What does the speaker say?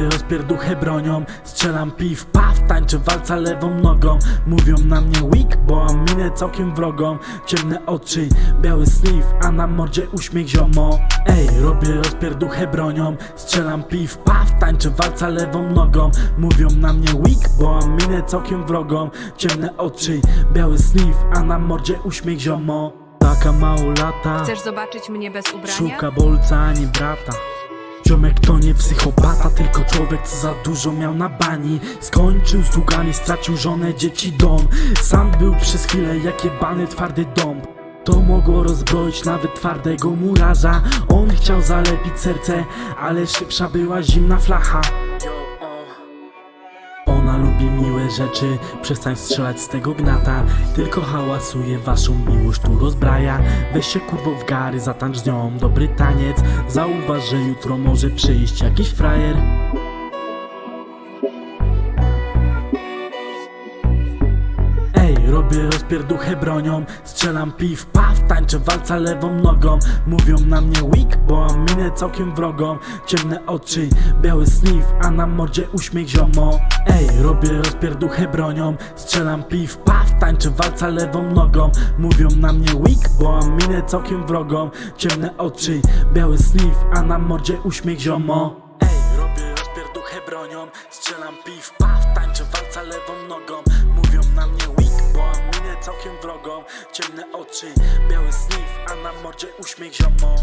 rozpierduchę bronią. Strzelam piw, paw, tańczę walca lewą nogą. Mówią na mnie weak, bo mam minę całkiem wrogą. Ciemne oczy, biały sniff, a na mordzie uśmiech ziomo. Ej, robię rozpierduchę bronią. Strzelam piw, paw, tańczę walca lewą nogą. Mówią na mnie weak, bo mam minę całkiem wrogą. Ciemne oczy, biały sniff, a na mordzie uśmiech ziomo. Taka małolata. Chcesz zobaczyć mnie bez ubrania? Szuka bolca, a nie brata Ziomek to nie psychopata, tylko człowiek co za dużo miał na bani. Skończył z długami, stracił żonę, dzieci, dom. Sam był przez chwilę jak jebany twardy dom to mogło rozbroić nawet twardego murarza. On chciał zalepić serce, ale szybsza była zimna flacha miłe rzeczy, przestań strzelać z tego gnata. Tylko hałasuje, waszą miłość tu rozbraja. Weź się kurwo w gary, zatańcz z nią dobry taniec. Zauważ, że jutro może przyjść jakiś frajer. Robię rozpierduchę bronią. Strzelam piw, paw, tańczę walca lewą nogą. Mówią na mnie weak, bo mam minę całkiem wrogą. Ciemne oczy, biały sniff, a na mordzie uśmiech ziomo. Ej, robię rozpierduchę bronią. Strzelam piw, paw, tańczę walca lewą nogą. Mówią na mnie weak, bo mam minę całkiem wrogą. Ciemne oczy, biały sniff, a na mordzie uśmiech ziomo. Ej, robię rozpierduchę bronią. Strzelam piw, paw, tańczę walca lewą nogą. Mówią na mnie weak, bo mam minę całkiem wrogą. Ciemne oczy, biały sniff, a na mordzie uśmiech ziomo